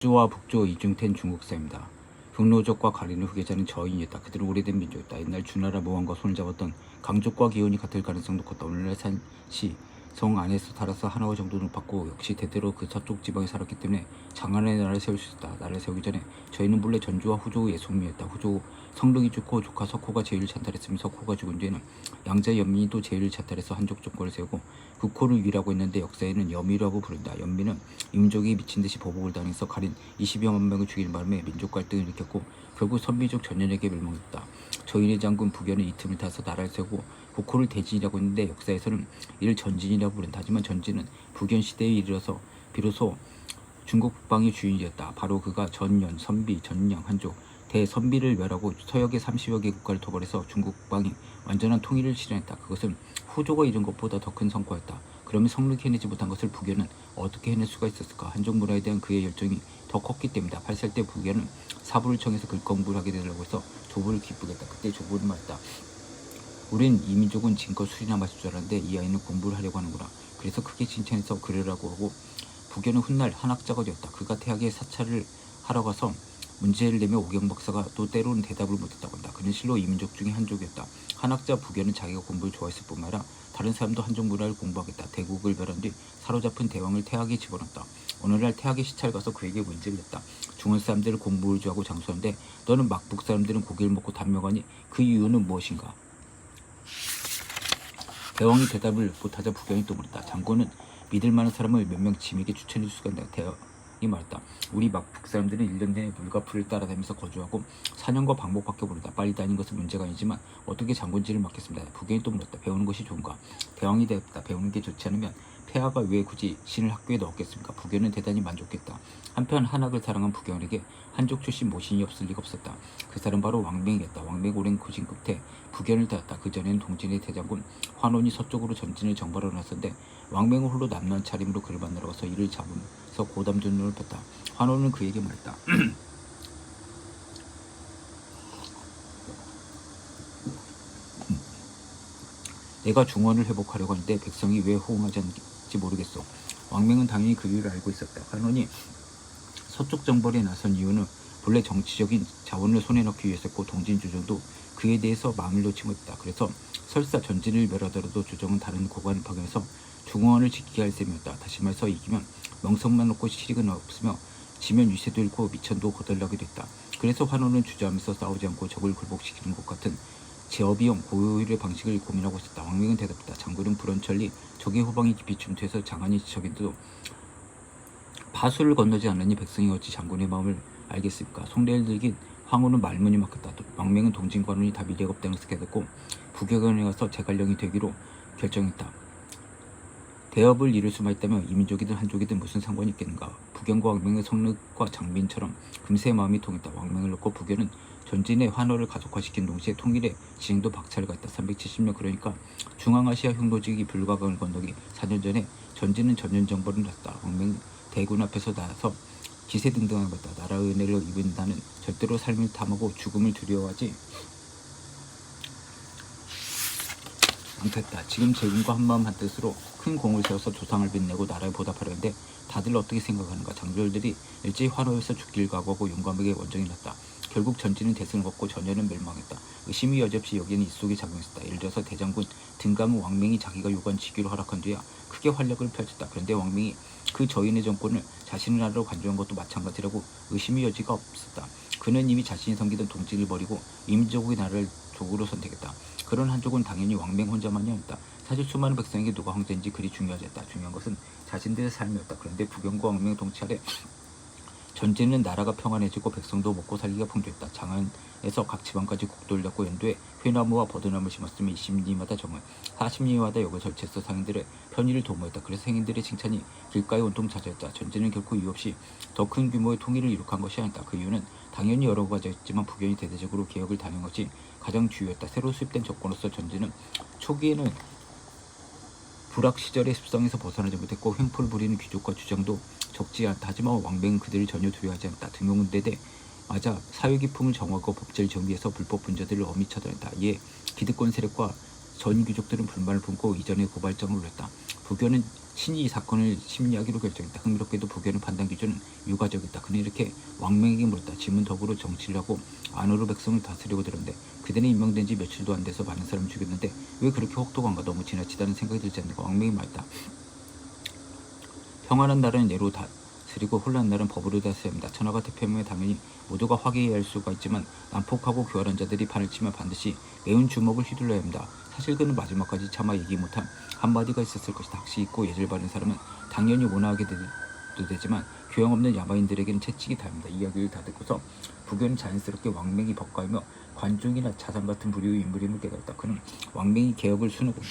북조와 북조 이중텐 중국사입니다. 흑노족과 가리는 후계자는 저인이었다. 그들은 오래된 민족이었다. 옛날 주나라 모왕과 손을 잡았던 강족과 기운이 같을 가능성도 컸다. 오늘날 산시 성 안에서 살아서 하나와 정도 높았고 역시 대대로 그 서쪽 지방에 살았기 때문에 장안의 나라를 세울 수 있다. 나라를 세우기 전에 저희는 본래 전주와 후조의 예속미였다. 후조 성릉이 죽고 조카 석호가 제위를 찬탈했으며 석호가 죽은 뒤에는 양자 연민이 또 제위를 찬탈해서 한족 정권을 세우고 국호를 위라고 했는데 역사에는 여미라고 부른다. 연민은 민족이 미친 듯이 보복을 당해서 가린 20여만 명을 죽이는 바람에 민족 갈등을 일으켰고 결국 선비족 전연에게 멸망했다. 저인의 장군 부견은 이 틈을 타서 나라를 세우고 국호를 대진이라고 했는데 역사에서는 이를 전진이라고 부른다. 하지만 전진은 부견 시대에 이르러서 비로소 중국 북방의 주인이었다. 바로 그가 전연, 선비, 전량, 한족, 대선비를 멸하고 서역의 30여 개 국가를 토벌해서 중국 북방이 완전한 통일을 실현했다. 그것은 후조가 이룬 것보다 더 큰 성과였다. 그러면 성능히 해내지 못한 것을 부견은 어떻게 해낼 수가 있었을까? 한족 문화에 대한 그의 열정이 더 컸기 때문이다. 8살 때 부견은 사부를 청해서 글 공부를 하게 되려고 해서 조부를 기쁘겠다. 그때 조부는 말했다. 우린 이 민족은 진껏 술이나 마실 줄 알았는데 이 아이는 공부를 하려고 하는구나. 그래서 크게 칭찬해서 그러라고 하고 부견은 훗날 한학자가 되었다. 그가 태학에 사찰을 하러 가서 문제를 내며 오경 박사가 또 때로는 대답을 못했다고 한다. 그는 실로 이 민족 중에 한족이었다. 한학자 부견은 자기가 공부를 좋아했을 뿐만 아니라 다른 사람도 한족 문화를 공부하겠다. 대국을 멸한 뒤 사로잡힌 대왕을 태학에 집어넣었다. 오늘날 태학에 시찰 가서 그에게 문제를 냈다. 중원 사람들은 공부를 좋아하고 장수하는데 너는 막북 사람들은 고기를 먹고 단명하니 그 이유는 무엇인가? 대왕이 대답을 못하자 부견이 또 물었다. 장군은 믿을 만한 사람을 몇 명 짐에게 추천해 줄 수가 있다. 대왕이 말했다. 우리 막북 사람들은 1년 내내 물과 풀을 따라다니면서 거주하고 사냥과 방목밖에 모른다. 빨리 다니는 것은 문제가 아니지만 어떻게 장군지를 맡겠습니다. 부견이 또 물었다. 배우는 것이 좋은가? 대왕이 대답했다. 배우는 게 좋지 않으면 폐하가 왜 굳이 신을 학교에 넣었겠습니까? 부견은 대단히 만족했다. 한편 한학을 사랑한 부견에게 한족 출신 모신이 없을 리가 없었다. 그 사람 바로 왕맹이었다. 왕맹 오랜 고심 끝에 부견을 따랐다. 그 전에는 동진의 대장군 환원이 서쪽으로 전진을 정벌하러 나섰는데 왕맹은 홀로 남는 차림으로 그를 만나러 가서 이를 잡으면서 고담전 눈을 폈다. 환원은 그에게 말했다. 내가 중원을 회복하려고 하는데 백성이 왜 호응하지 않는지 모르겠어. 왕맹은 당연히 그 이유를 알고 있었다. 환원이 서쪽 정벌에 나선 이유는 본래 정치적인 자원을 손에 넣기 위해서였고 동진 주정도 그에 대해서 마음을 놓지 못했다. 그래서 설사 전진을 멸하더라도 주정은 다른 고관을 파견해서 중원을 지키게 할 셈이었다. 다시 말해서 이기면 명성만 놓고 실익은 없으며 지면 위세도 잃고 미천도 거덜나게 됐다. 그래서 환호는 주저하면서 싸우지 않고 적을 굴복시키는 것 같은 제어비용 고효율의 방식을 고민하고 있었다. 왕명은 대답했다. 장군은 불원천리 적의 후방이 깊이 침투해서 장안이 지척인데도 바수를 건너지 않으니 백성이 어찌 장군의 마음을 알겠습니까? 송례를 들긴 황후는 말문이 막혔다. 왕명은 동진관원이 다 미래가 없다는 것을 깨닫고 부교관에 가서 제갈령이 되기로 결정했다. 대업을 이룰 수만 있다면 이민족이든 한족이든 무슨 상관이 있겠는가. 부견과 왕명의 성륵과 장빈처럼 금세 마음이 통했다. 왕명을 놓고 부견은 전진의 환호를 가속화시킨 동시에 통일의 진행도 박차를 갔다. 370년 그러니까 중앙아시아 흉노지기 불가강을 건너기 4년 전에 전진은 전년 정벌을 났다. 왕명 대군 앞에서 나서 기세 등등한 것다. 나라의 은혜를 입은 나는 절대로 삶을 탐하고 죽음을 두려워하지 않겠다. 지금 제군과 한마음 한뜻으로 큰 공을 세워서 조상을 빛내고 나라에 보답하려는데 다들 어떻게 생각하는가? 장졸들이 일제히 환호에서 죽길 각오하고 용감하게 원정이 났다. 결국 전진은 대승을 얻고 전열은 멸망했다. 의심이 여지없이 여기에는 이속이 작용했다. 예를 들어서 대장군 등감은 왕명이 자기가 요구한 직위로 허락한 뒤야 크게 활력을 펼쳤다. 그런데 왕명이 그 저인의 정권을 자신의 나라로 간주한 것도 마찬가지라고 의심의 여지가 없었다. 그는 이미 자신이 섬기던 동진을 버리고 이민족의 나라를 조국으로 선택했다. 그런 한족은 당연히 왕맹 혼자만이 아니다. 사실 수많은 백성에게 누가 황제인지 그리 중요하지 않다. 중요한 것은 자신들의 삶이었다. 그런데 부경과 왕맹 동치 아래 전제는 나라가 평안해지고 백성도 먹고 살기가 풍조했다. 장안에서 각 지방까지 국도를 닫고 연도에 회나무와 버드나무를 심었으며 20리마다 정을 40리마다 역을 설치해서 상인들의 편의를 도모했다. 그래서 행인들의 칭찬이 길가에 온통 잦아있다. 전제는 결코 이유 없이 더 큰 규모의 통일을 이룩한 것이 아니다. 그 이유는 당연히 여러 가지가 있지만 부견이 대대적으로 개혁을 단행한 것이 가장 주요했다. 새로 수입된 정권으로서 전제는 초기에는 불악 시절의 습성에서 벗어나지 못했고 횡포를 부리는 귀족과 주장도 적지 않다. 하지만 왕맹은 그들을 전혀 두려워하지 않다. 등용대대 맞아 사회 기품을 정하고 법제를 정비해서 불법 분자들을 엄히 처단했다. 이에 기득권 세력과 전 귀족들은 불만을 품고 이전에 고발장을 올렸다. 부교는 신이 이 사건을 심리하기로 결정했다. 흥미롭게도 부교는 판단 기준은 유가적이다. 그는 이렇게 왕명에게 물었다. 짐은 덕으로 정치를 하고 안으로 백성을 다스리고 들었는데 그대는 임명된 지 며칠도 안 돼서 많은 사람을 죽였는데 왜 그렇게 혹독한가 너무 지나치다는 생각이 들지 않는가 왕명이 말했다. 평안한 날은 예로 다스리고 혼란한 날은 법으로 다스려야 합니다. 천하가 대표면 당연히 모두가 화기애애할 수가 있지만 난폭하고 교활한 자들이 판을 치면 반드시 매운 주먹을 휘둘러야 합니다. 사실 그는 마지막까지 차마 얘기 못한 한마디가 있었을 것이다. 학시 있고 예절 바른 사람은 당연히 원하게 도 되지만 교양 없는 야마인들에게는 채찍이 답니다. 이야기를 다 듣고서 부교는 자연스럽게 왕명이 법가이며 관중이나 자산 같은 부류의 인물임을 깨달았다. 그는 왕명이 개혁을 순우고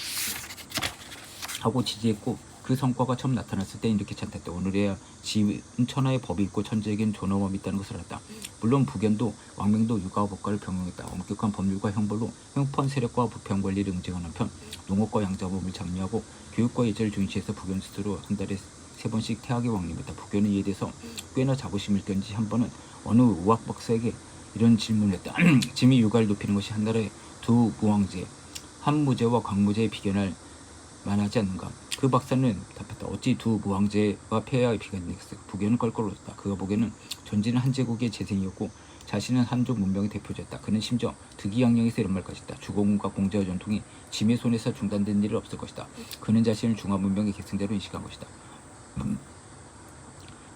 하고 지지했고 그 성과가 처음 나타났을 때 이렇게 찬탄했다. 오늘에야 지은 천하의 법이 있고 천재에겐 존엄함이 있다는 것을 알았다. 물론 부견도 왕명도 육아와 법과를 병행했다. 엄격한 법률과 형벌로 형판 세력과 부평 관리를 응징하는 한편 농업과 양자범을 장려하고 교육과 예절을 중시해서 부견 스스로 한 달에 세 번씩 태학에 왕림했다. 부견은 이에 대해서 꽤나 자부심을 던지 한 번은 어느 의학 박사에게 이런 질문을 했다. 짐이 육아를 높이는 것이 한 나라의 두 무왕제 한 무제와 광무제에 비견할 만하지 않는가? 그 박사는 답했다. 어찌 두 무왕제와 폐하의 비견했어? 부견은 껄껄거렸다. 그가 보기에는 전지는 한 제국의 재생이었고 자신은 한족 문명의 대표자였다. 그는 심지어 득이양령에서 이런 말까지 했다. 주공과 공자의 전통이 짐의 손에서 중단된 일은 없을 것이다. 그는 자신을 중화 문명의 계승자로 인식한 것이다. 음.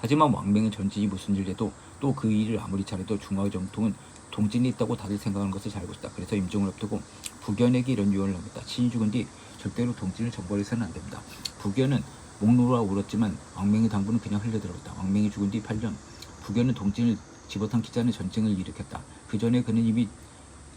하지만 왕명은 전진이 무슨 일을 해도 또 그 일을 아무리 잘해도 중화의 정통은 동진이 있다고 다들 생각하는 것을 잘 알고 있다. 그래서 임종을 앞두고 부견에게 이런 유언을 합니다. 친히 죽은 뒤 절대로 동진을 정벌해서는 안 됩니다. 부견은 목노라 울었지만 왕명의 당부는 그냥 흘려들어갔다. 왕명이 죽은 뒤 8년 부견은 동진을 집어삼키지 않은 전쟁을 일으켰다. 그 전에 그는 이미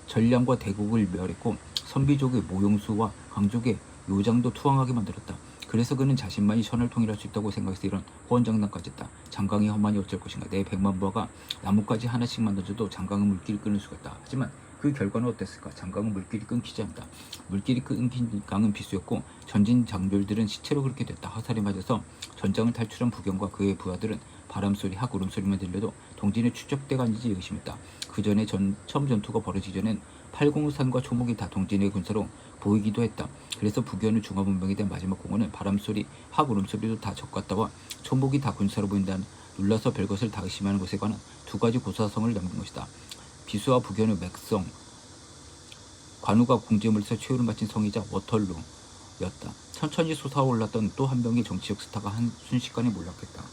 전량과 대국을 멸했고 선비족의 모용수와 강족의 요장도 투항하게 만들었다. 그래서 그는 자신만이 천을 통일할 수 있다고 생각해서 이런 호언장담까지 했다. 장강이 험한이 어쩔 것인가. 내 백만 부하가 나뭇가지 하나씩만 던져도 장강은 물길을 끊을 수가 있다. 하지만 그 결과는 어땠을까? 장강은 물길이 끊기지 않다. 물길이 끊긴 강은 비수였고 전진 장졸들은 시체로 그렇게 됐다. 화살이 맞아서 전장을 탈출한 부경과 그의 부하들은 바람소리, 하구름 소리만 들려도 동진의 추적대가 아닌지 의심했다. 그 전에 전, 처음 전투가 벌어지기 전엔 팔공산과 초목이 다 동진의 군사로 보이기도 했다. 그래서 부견의 중화문명에 대한 마지막 공헌은 바람소리, 하구름소리도 다 적같다와 초목이 다 군사로 보인다는 놀라서 별것을 다 의심하는 것에 관한 두 가지 고사성을 남긴 것이다. 비수와 부견의 맥성, 관우가 궁지물에서 최후를 마친 성이자 워털루였다. 천천히 솟아올랐던 또 한 명의 정치적 스타가 한 순식간에 몰락했다.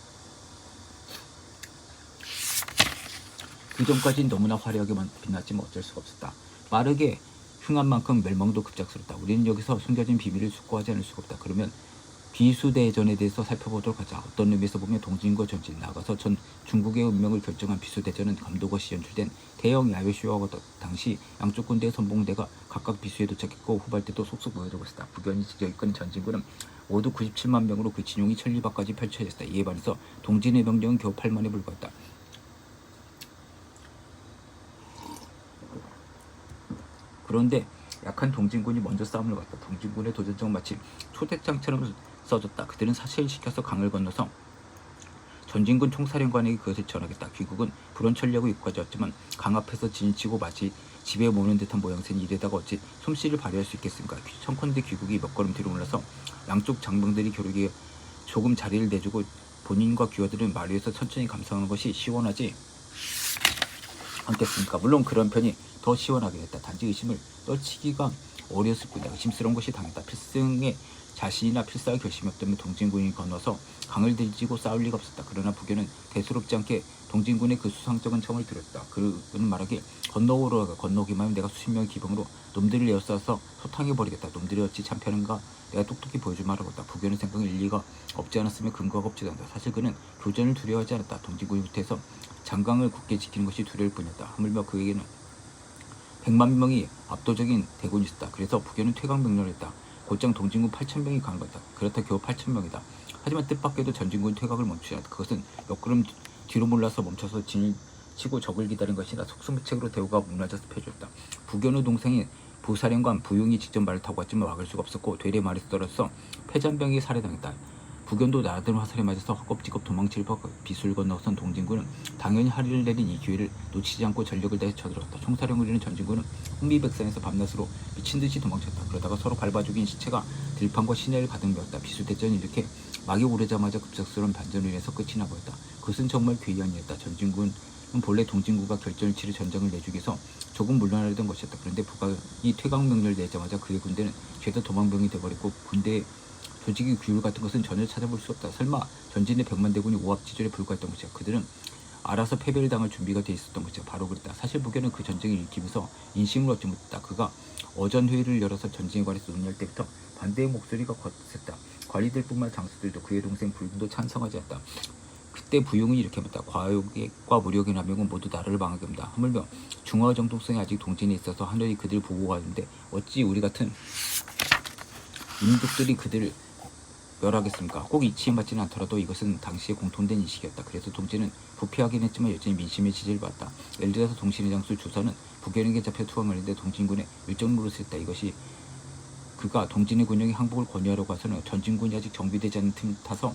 그 전까진 너무나 화려하게만 빛났지만 어쩔 수가 없었다. 빠르게 흥한 만큼 멸망도 급작스럽다. 우리는 여기서 숨겨진 비밀을 숙고하지 않을 수가 없다. 그러면 비수대전에 대해서 살펴보도록 하자. 어떤 의미에서 보면 동진과 전진 나가서 전 중국의 운명을 결정한 비수대전은 감독 없이 연출된 대형 야외 쇼와 당시 양쪽 군대의 선봉대가 각각 비수에 도착했고 후발대도 속속 모여들고 있었다. 부견이 직접 이끄는 전진군은 모두 97만 명으로 그 진용이 천리밖까지 펼쳐졌다. 이에 반해서 동진의 병력은 겨우 8만에 불과했다. 그런데 약한 동진군이 먼저 싸움을 갔다. 동진군의 도전장은 마치 초대장처럼 써졌다. 그들은 사실 시켜서 강을 건너서 전진군 총사령관에게 그것을 전하겠다. 귀국은 불원 천리하고 입과지였지만 강 앞에서 진치고 마치 집에 모는 듯한 모양새는 이래다가 어찌 솜씨를 발휘할 수 있겠습니까? 청컨대 귀국이 몇 걸음 뒤로 올라서 양쪽 장병들이 겨루기에 조금 자리를 내주고 본인과 귀어들은 말 위에서 천천히 감상하는 것이 시원하지 않겠습니까? 물론 그런 편이 더 시원하게 됐다. 단지 의심을 떨치기가 어려웠을 뿐이다. 의심스러운 것이 당했다. 필승의 자신이나 필사의 결심이 없다면 동진군이 건너서 강을 들지고 싸울 리가 없었다. 그러나 부교는 대수롭지 않게 동진군의 그 수상적인 청을 들었다. 그는 말하길 건너오러가 건너기만 하면 내가 수십 명의 기병으로 놈들을 에워싸서 소탕해버리겠다. 놈들이 어찌 참편한가 내가 똑똑히 보여줄 말하겠다. 부교는 생각은 일리가 없지 않았으면 근거가 없지도 않다. 사실 그는 교전을 두려워하지 않았다. 동진군이 후퇴해서 장강을 굳게 지키는 것이 두려울 뿐이었다. 하물며 그에게는 100만 명이 압도적인 대군이 있었다. 그래서 부교는 퇴강 명령을 했다. 곧장 동진군 8천 명이 강을 갔다. 그렇다 겨우 8천 명이다. 하지만 뜻밖에도 전진군 퇴각을 멈추지 않았다. 그것은 몇 걸음 뒤로 몰라서 멈춰서 진을 치고 적을 기다린 것이나 속수무책으로 대우가 무너져서 패줬다. 부견의 동생인 부사령관 부용이 직접 말을 타고 왔지만 막을 수가 없었고 되레 말에서 떨어져 패잔병이 살해당했다. 북연도 나라들 화살에 맞아서 허겁지겁 도망칠 법 비수를 건너선 동진군은 당연히 할의를 내린 이 기회를 놓치지 않고 전력을 다해 쳐들었다. 총사령을 이룬 전진군은 흥미백산에서 밤낮으로 미친 듯이 도망쳤다. 그러다가 서로 밟아 죽인 시체가 들판과 시내를 가득 메웠다. 비수대전이 이렇게 막이 오르자마자 급작스러운 반전으로 인해서 끝이 나버렸다. 그것은 정말 괴이한 일이었다. 전진군은 본래 동진군과 결전을 치르 전쟁을 내주기 위해서 조금 물러나려던 것이었다. 그런데 북한이 퇴강 명령을 내자마자 그의 군대는 죄다 도망병이 돼버렸고 군대의 조직의 규율 같은 것은 전혀 찾아볼 수 없다. 설마 전진의 백만 대군이 오합지졸에 불과했던 것이야. 그들은 알아서 패배를 당할 준비가 돼 있었던 것이야. 바로 그랬다. 사실 북에는 그 전쟁을 일으키면서 인심을 얻지 못했다. 그가 어전 회의를 열어서 전쟁에 관해서 논의할 때부터 반대의 목소리가 거셌다. 관리들뿐만 장수들도 그의 동생 불군도 찬성하지 않았다. 그때 부용이 이렇게 말했다. 과욕과 무력의 남용은 모두 나라를 망하게 합니다. 하물며 중화 정통성이 아직 동진에 있어서 하늘이 그들을 보고 가는데 어찌 우리 같은 민족들이 그들을 멸하겠습니까? 꼭 이치에 맞지는 않더라도 이것은 당시의 공통된 인식이었다. 그래서 동진은 부패하긴 했지만 여전히 민심의 지지를 받았다. 예를 들어서 동진의 장수 주선은 북연에게 잡혀 투항을 했는데 동진군의 일정 노릇을 했다. 이것이 그가 동진의 군영에 항복을 권유하려고 해서는 전진군이 아직 정비되지 않은 틈 타서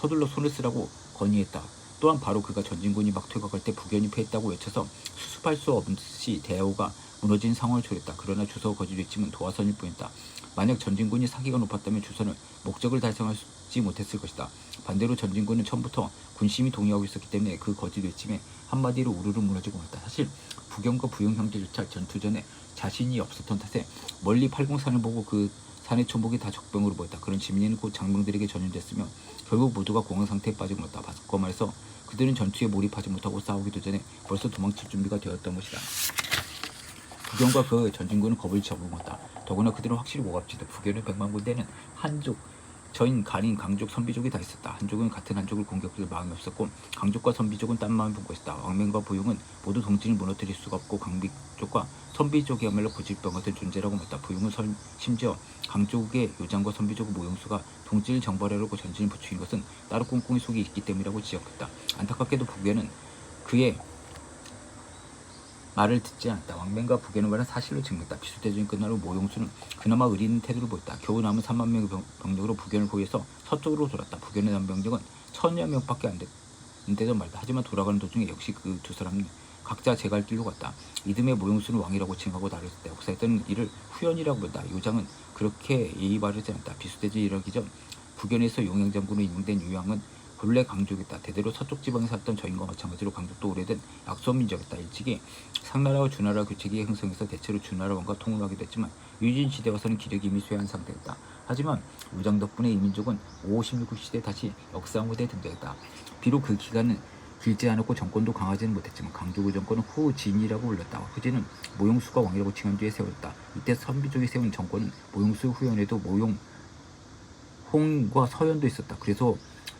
서둘러 손을 쓰라고 건의했다. 또한 바로 그가 전진군이 막 퇴각할 때 북연이 패했다고 외쳐서 수습할 수 없이 대우가 무너진 상황을 초래했다. 그러나 주서가 거짓됐지만 도화선일 뿐이다. 만약 전진군이 사기가 높았다면 주선은 목적을 달성하지 못했을 것이다. 반대로 전진군은 처음부터 군심이 동의하고 있었기 때문에 그 거짓 외침에 한마디로 우르르 무너지고 말았다. 사실 부경과 부영 형제조차 전투 전에 자신이 없었던 탓에 멀리 팔공산을 보고 그 산의 초목이 다 적병으로 보였다. 그런 지민이는 곧 장병들에게 전염됐으며 결국 모두가 공황 상태에 빠지고 말았다. 바꿔 말해서 그들은 전투에 몰입하지 못하고 싸우기도 전에 벌써 도망칠 준비가 되었던 것이다. 부경과 그 전진군은 겁을 접어먹었다. 더구나 그들은 확실히 오갑지다. 북연의 백만 군대는 한족, 저인, 간인, 강족, 선비족이 다 있었다. 한족은 같은 한족을 공격할 마음이 없었고 강족과 선비족은 딴 마음을 품고 있었다. 왕명과 부용은 모두 동진을 무너뜨릴 수가 없고 강비족과 선비족이야말로 고질병 같은 존재라고 말했다. 부용은 선, 심지어 강족의 요장과 선비족의 모용수가 동진을 정벌하려고 전진을 부추긴 것은 따로 꽁꽁이 속이 있기 때문이라고 지적했다. 안타깝게도 북에는 그의 말을 듣지 않았다. 북에는 말은 사실로 증명했다. 비수대전이 후 모용수는 그나마 의리 있는 태도를 보였다. 겨우 남은 3만 명의 병- 병력으로 북연을 포위해서 서쪽으로 돌았다. 북연의 남은 병력은 천여 명밖에 안 됐는데도 말다. 하지만 돌아가는 도중에 역시 그 두 사람은 각자 제갈 길로 갔다. 이듬해 모용수는 왕이라고 칭하고 나를 때 역사했던 이를 후연이라고 부른다. 요장은 그렇게 예의 바르지 않다. 비수대전이 일어나기 전 북연에서 용양장군으로 임명된 유양은 본래 강족이다. 대대로 서쪽 지방에 살던 저인과 마찬가지로 강족도 오래된 약소민 민족이다. 일찍이 상나라와 주나라 교체기에 형성해서 대체로 주나라 왕과 통일하게 됐지만 유진 시대 와서는 기력이 이미 쇠한 상태였다. 하지만 우장 덕분에 이 민족은 5, 16국 시대 다시 역사 무대에 등장했다. 비록 그 기간은 길지 않았고 정권도 강하지는 못했지만 강조구 정권은 후진이라고 불렸다. 후진은 모용수가 왕이라고 칭한 뒤에 세웠다. 이때 선비족이 세운 정권은 모용수 후연에도 모용 홍과 서연도 있었다. 그래서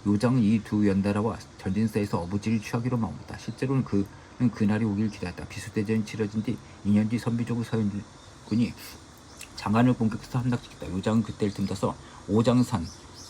요장은 이두 연달아와 전진사에서 어부지를 취하기로 마음먹었다. 실제로는 그는 그날이 오길 기다렸다. 비수대전이 치러진 뒤 2년 뒤 선비족의 서연군이 장안을 공격해서 함락시켰다. 요장은 그때를 틈타서 오장산,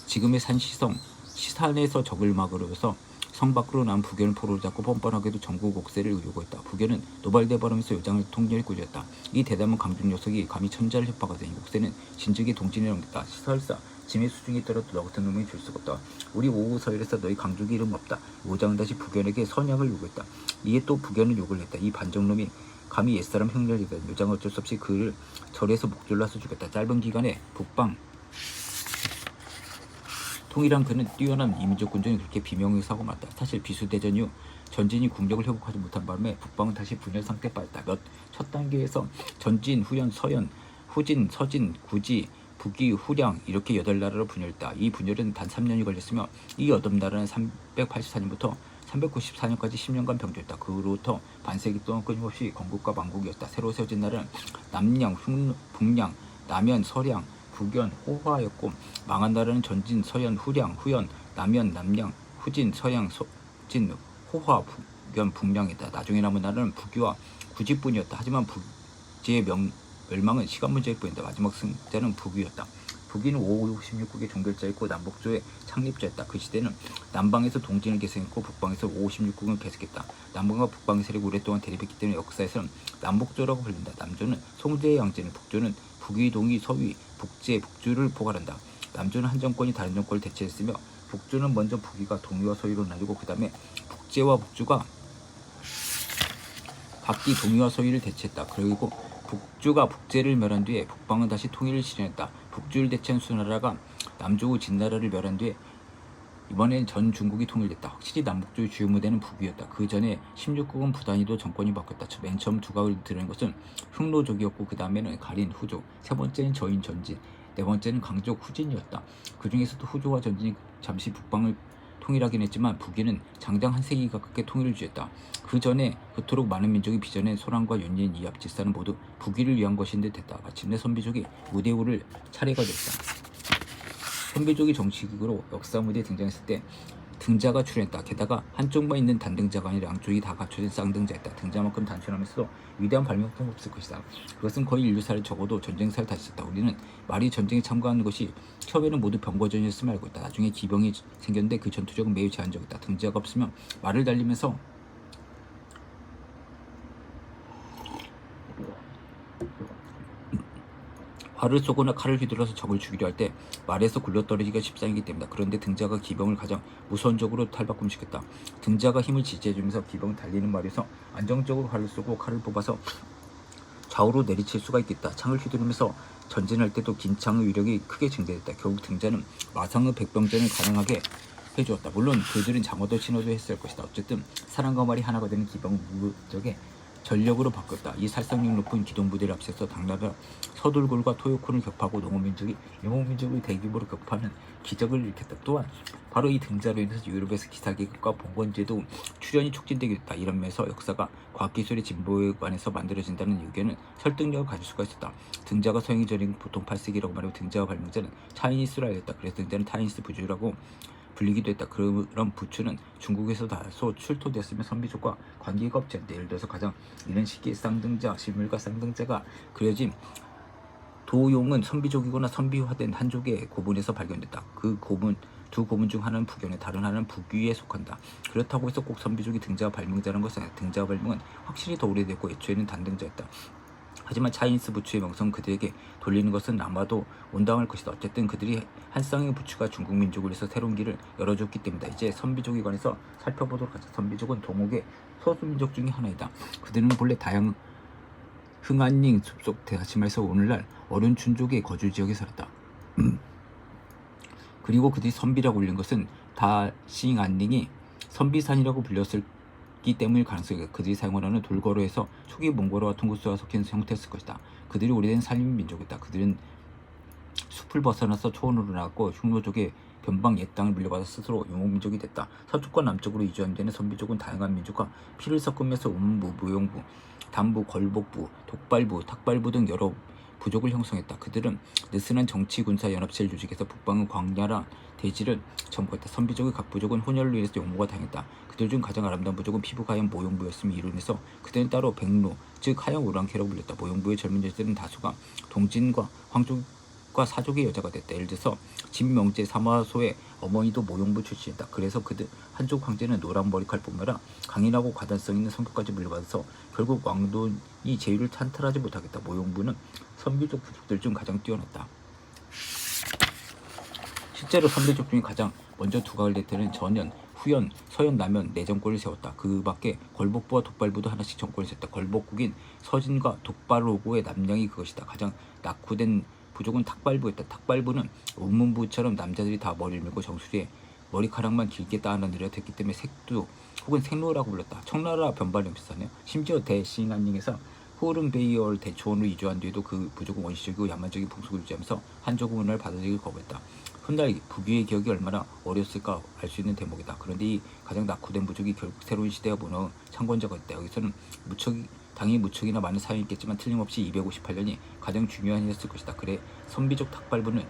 지금의 산시성, 시산에서 적을 막으려서 성 밖으로 난 북연을 포로로 잡고 뻔뻔하게도 전국 옥세를 요구했다. 북연은 노발대발하면서 요장을 통렬히 꾸렸다. 이 대담한 강중 녀석이 감히 천자를 협박하더니 옥세는 진즉에 동진에 넘겼다. 설사 짐의 수중에 있더라도 너 같은 놈이 줄 수가 없다. 우리 오후 서열에서 너희 강족이 이름 없다. 요장은 다시 북연에게 선약을 요구했다. 이에 또 북연은 욕을 했다. 이 반정놈이 감히 옛사람 흉내리다. 요장은 어쩔 수 없이 그를 절에서 목줄로 서 죽였다. 짧은 기간에 북방 통일한 그는 뛰어난 이민족 군중이 그렇게 비명을 사고 말다. 사실 비수대전 이후 전진이 국력을 회복하지 못한 바람에 북방은 다시 분열 상태에 빠졌다. 몇 첫 단계에서 전진, 후연, 서연, 후진, 서진, 구지, 북위, 후량 이렇게 여덟 나라로 분열했다. 이 분열은 단 3년이 걸렸으며 이 여덟 나라는 384년부터 394년까지 10년간 병조했다. 그 후로부터 반세기 동안 끊임없이 건국과 망국이었다. 새로 세워진 나라는 남량, 흉, 북량, 남연, 서량, 북연, 호화였고 망한 나라는 전진, 서연, 후량, 후연, 남연, 남량, 후진, 서양, 서진, 호화, 북연, 북량이다. 나중에 남은 나라는 북위와 구지뿐이었다. 하지만 북지의 명, 멸망은 시간 문제일 뿐이다. 마지막 승자는 북위였다. 북위는 5, 56국의 종결자였고 남북조의 창립자였다. 그 시대는 남방에서 동진을 계승했고 북방에서 5, 56국을 계승했다. 남방과 북방의 세력이 오랫동안 대립했기 때문에 역사에서는 남북조라고 불린다. 남조는 송제의 양제는 북조는 북위, 동위, 서위, 북제, 북주를 포괄한다. 남조는 한 정권이 다른 정권을 대체했으며 북주는 먼저 북위가 동위와 서위로 나뉘고 그 다음에 북제와 북주가 각기 동위와 서위를 대체했다. 그리고 북주가 북제를 멸한 뒤에 북방은 다시 통일을 실현했다. 북주를 대체한 수나라가 남조우 진나라를 멸한 뒤에 이번엔 전 중국이 통일됐다. 확실히 남북조의 주요 무대는 북위였다. 그 전에 16국은 부단위도 정권이 바뀌었다. 맨 처음 두 각을 드러낸 것은 흉노족이었고 그 다음에는 가린, 후조, 세 번째는 저인, 전진, 네 번째는 강족, 후진이었다. 그 중에서도 후조와 전진이 잠시 북방을 통일하긴 했지만 북위는 장장 한 세기 가깝게 통일을 주했다. 그 전에 그토록 많은 민족이 빚어낸 소란과 연인 이합 질사는 모두 북위를 위한 것인데 됐다. 마침내 선비족이 무대 오를 차례가 됐다. 선비족이 정식으로 역사 무대에 등장했을 때 등자가 출연했다. 게다가 한쪽만 있는 단등자가 아니라 양쪽이 다 갖춰진 쌍등자였다. 등자만큼 단순하면서도 위대한 발명품 없을 것이다. 그것은 거의 인류사를 적어도 전쟁사를 다었다 우리는 말이 전쟁에 참가하는 것이 처음에는 모두 병거전이었음을 알고 있다. 나중에 기병이 생겼는데 그 전투력은 매우 제한적이다. 등자가 없으면 말을 달리면서 활을 쏘거나 칼을 휘둘러서 적을 죽이려 할 때 말에서 굴러떨어지기가 십상이기 때문이다. 그런데 등자가 기병을 가장 무선적으로 탈바꿈시켰다. 등자가 힘을 지지해주면서 기병을 달리는 말에서 안정적으로 활을 쏘고 칼을 뽑아서 좌우로 내리칠 수가 있겠다. 창을 휘두르면서 전진할 때도 긴 창의 위력이 크게 증대됐다. 결국 등자는 마상의 백병전을 가능하게 해주었다. 물론 그들은 장어도 신호도 했을 것이다. 어쨌든 사람과 말이 하나가 되는 기병 무적에 전력으로 바뀌었다. 이 살상력 높은 기동부대를 앞세서 당나라 서둘굴과 토요콘을 격파하고 농업민족이 유목민족을 대규모로 격파하는 기적을 일으켰다. 또한 바로 이 등자로 인해서 유럽에서 기사계급과 봉건제도 출현이 촉진되게 됐다. 이런 면에서 역사가 과학기술의 진보에 관해서 만들어진다는 의견은 설득력을 가질 수가 있었다. 등자가 서행이 전인 보통 8세기라고 말하고 등자와 발명자는 차이니스로 알렸다. 그래서 등자는 타이니스 부주라고 불리기도 했다. 그런 부추는 중국에서 다소 출토됐으며 선비족과 관계가 없지 않다. 예를 들어서 가장 이런 시기에 쌍등자, 실물과 쌍등자가 그려진 도용은 선비족이거나 선비화된 한족의 고문에서 발견됐다. 그 고문 두 고문 중 하나는 북연에 다른 하나는 북위에 속한다. 그렇다고 해서 꼭 선비족이 등자와 발명자라는 것은 아니다. 등자와 발명은 확실히 더 오래됐고 애초에는 단등자였다. 하지만 차이니스 부추의 명성 그들에게 돌리는 것은 아마도 온당할 것이다. 어쨌든 그들이 한 쌍의 부추가 중국 민족을 위해서 새로운 길을 열어줬기 때문이다. 이제 선비족에 관해서 살펴보도록 하자. 선비족은 동옥의 소수민족 중의 하나이다. 그들은 본래 다양 흥안닝 숲속 대하치마에서 오늘날 어른 춘족의 거주 지역에 살았다. 그리고 그들이 선비라고 불린 것은 다싱안닝이 선비산이라고 불렸을 기 때문일 가능성이. 그들이 사용하는 돌거로에서 초기 몽골어와 통구스와 섞인 형태였을 것이다. 그들이 오래된 산림 민족이다. 그들은 숲을 벗어나서 초원으로 나갔고 흉노족의 변방 옛 땅을 물려받아 스스로 유목민족이 됐다. 서쪽과 남쪽으로 이주한 데는 선비족은 다양한 민족과 피를 섞으면서 운부, 무용부, 담부, 걸복부, 독발부, 탁발부 등 여러 부족을 형성했다. 그들은 느슨한 정치 군사 연합체를 조직해서 북방의 광야라 대지를 점거했다. 선비족의 각 부족은 혼혈로 인해서 용모가 당했다. 그들 중 가장 아름다운 부족은 피부 하얀 모용부였음이 이로 인해서 그들은 따로 백로, 즉 하얀 오랑캐라고 불렸다. 모용부의 젊은 여자들은 다수가 동진과 황족 과 사족의 여자가 됐다. 예를 들어서 진명제 사마소의 어머니도 모용부 출신이다. 그래서 그들 한족 황제는 노란 머리칼뿐만 아니라 강인하고 과단성 있는 성격까지 물려받아서 결국 왕돈이 제위를 탄탈하지 못하겠다. 모용부는 선비족 부족들 중 가장 뛰어났다. 실제로 선비족 중에 가장 먼저 두각을 내태는 전연, 후연, 서연, 남연 네 정권을 세웠다. 그 밖에 걸복부와 독발부도 하나씩 정권을 세웠다. 걸복국인 서진과 독발로고의 남량이 그것이다. 가장 낙후된 부족은 탁발부였다. 탁발부는 운문부처럼 남자들이 다 머리를 밀고 정수리에 머리카락만 길게 따라내려 됐기 때문에 색두 혹은 색로라고 불렀다. 청나라 변발령 비슷하네요. 심지어 대싱안닝에서 후른베이얼 대초원으로 이주한 뒤에도 그 부족은 원시적이고 야만적인 풍속을 유지하면서 한족 문화를 받아들이기 거부했다. 훗날 북위의 기억이 얼마나 어렸을까 알 수 있는 대목이다. 그런데 이 가장 낙후된 부족이 결국 새로운 시대가 무너온 창건자가 있다. 여기서는 무척 당연히 무척이나 많은 사연이 있겠지만 틀림없이 258년이 가장 중요한 해였을 것이다. 그래 선비족 탁발부는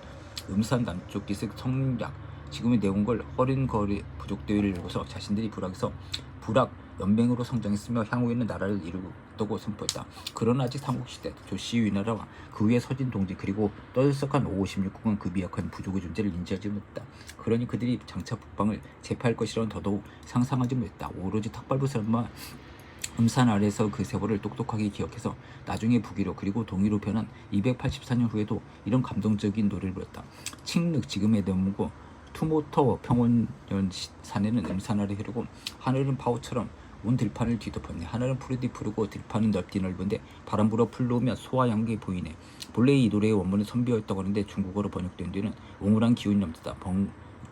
음산 남쪽 기슭 성략 지금의 내온걸 허린거리 부족대회를 열고서 자신들이 불악에서 불악 연맹으로 성장했으며 향후에는 나라를 이루겠다고 선포했다. 그러나 아직 삼국시대 조씨 위나라와 그 위에 서진 동지 그리고 떠들썩한 556국은 그 미약한 부족의 존재를 인지하지 못했다. 그러니 그들이 장차 북방을 제패할 것이라는 더더욱 상상하지 못했다. 오로지 탁발부 사람만 음산 아래에서 그 세월을 똑똑하게 기억해서 나중에 북위로 그리고 동위로 변한 284년 후에도 이런 감동적인 노래를 불렀다. 칭륵 지금의 내무고 투모터 평원연 시- 산에는 음산하를 흐르고 하늘은 바오처럼 온 들판을 뒤덮었네. 하늘은 푸르디 푸르고 들판은 넓디 넓은데 바람 불어 풀러오면 소와 양게 보이네. 본래 이 노래의 원문은 선비였다고 하는데 중국어로 번역된 뒤는 옹울한 기운이 넘치다.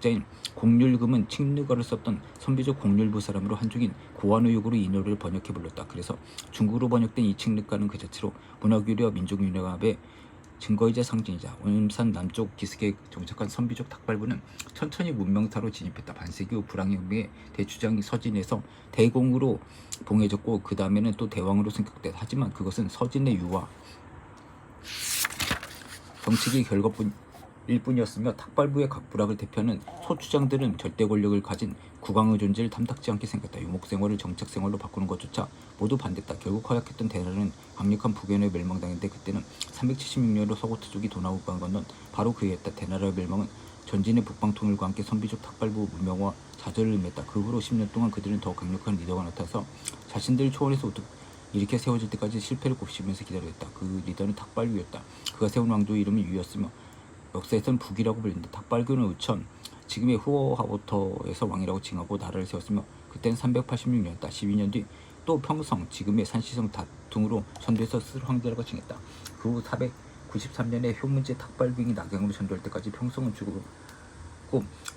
번자인 공률금은 칭르거를 썼던 선비족 공률부 사람으로 한중인 고안의욕으로 이 노래를 번역해 불렀다. 그래서 중국어로 번역된 이 칭르가는 그 자체로 문화규려 민족융합의 증거이자 상징이자 원산 남쪽 기슭에 정착한 선비족 탁발부는 천천히 문명사로 진입했다. 반세기 후 불황혁명의 대주장이 서진에서 대공으로 봉해졌고 그 다음에는 또 대왕으로 승격됐다. 하지만 그것은 서진의 유화 정치기 결과뿐 일뿐이었으며 탁발부의 각 부락을 대표하는 소추장들은 절대 권력을 가진 국왕의 존재를 탐탁지 않게 생겼다. 유목 생활을 정책 생활로 바꾸는 것조차 모두 반대했다. 결국 허약했던 대나라는 강력한 북연에 멸망당했는데 그때는 376년으로 서고트족이 도나우강 건넌 바로 그 해였다. 대나라의 멸망은 전진의 북방 통일과 함께 선비족 탁발부 문명화 좌절을 의미했다. 그 후로 10년 동안 그들은 더 강력한 리더가 나타나서 자신들 초원에서 우뚝 이렇게 세워질 때까지 실패를 곱씹으면서 기다렸다. 그 리더는 탁발유였다. 그가 세운 왕조 이름이 유였으며 역사에선 북이라고 불린다. 탁발교는 의천, 지금의 후어하워터에서 왕이라고 칭하고 나라를 세웠으며 그때는 386년이었다. 12년 뒤 또 평성, 지금의 산시성 다tum으로 선대해서 스스로 황제라고 칭했다. 그 후 493년에 효문제 탁발빙이 낙양으로 전도할 때까지 평성은 죽고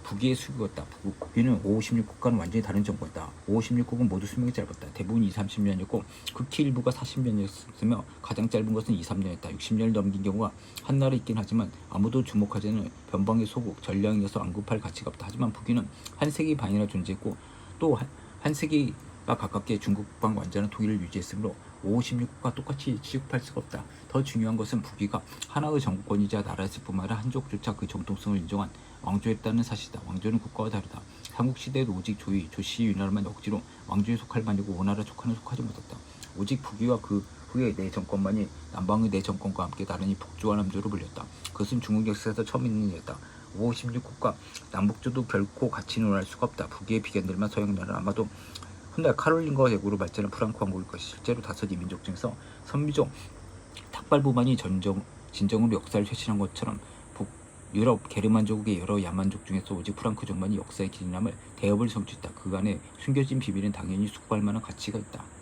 북위의 수국이었다. 북위는 556국과는 완전히 다른 정권이다. 556국은 모두 수명이 짧았다. 대부분 2, 30년이었고 극히 일부가 40년이었으며 가장 짧은 것은 2, 3년이었다. 60년을 넘긴 경우가 한 나라 있긴 하지만 아무도 주목하지 않는 변방의 소국, 전량이어서 언급할 가치가 없다. 하지만 북위는 한 세기 반이나 존재했고 또한 세기 가 가깝게 중국 북방 완전한 통일을 유지했으므로 56국과 똑같이 취급할 수가 없다. 더 중요한 것은 북위가 하나의 정권이자 나라였을 뿐만 아니라 한족조차 그 정통성을 인정한 왕조였다는 사실이다. 왕조는 국가와 다르다. 삼국시대에도 오직 조이, 조씨 위나라만 억지로 왕조에 속할 만이고 오나라 족하는 속하지 못했다. 오직 북위와 그 후에 내 정권만이 남방의 내 정권과 함께 나란히 북조와 남조로 불렸다. 그것은 중국 역사에서 처음 있는 일이었다. 56 국가 남북조도 결코 같이 논할 수가 없다. 북위의 비견들만 서양나라는 아마도 훗날 카롤린거 제국으로 발전한 프랑크 왕국일 것이 실제로 다섯 이민족 중에서 선미족 탁발부만이 전정 진정으로 역사를 쇄신한 것처럼 북 유럽 게르만족의 여러 야만족 중에서 오직 프랑크족만이 역사의 길이남을 대업을 성취했다. 그간의 숨겨진 비밀은 당연히 숙고할 만한 가치가 있다.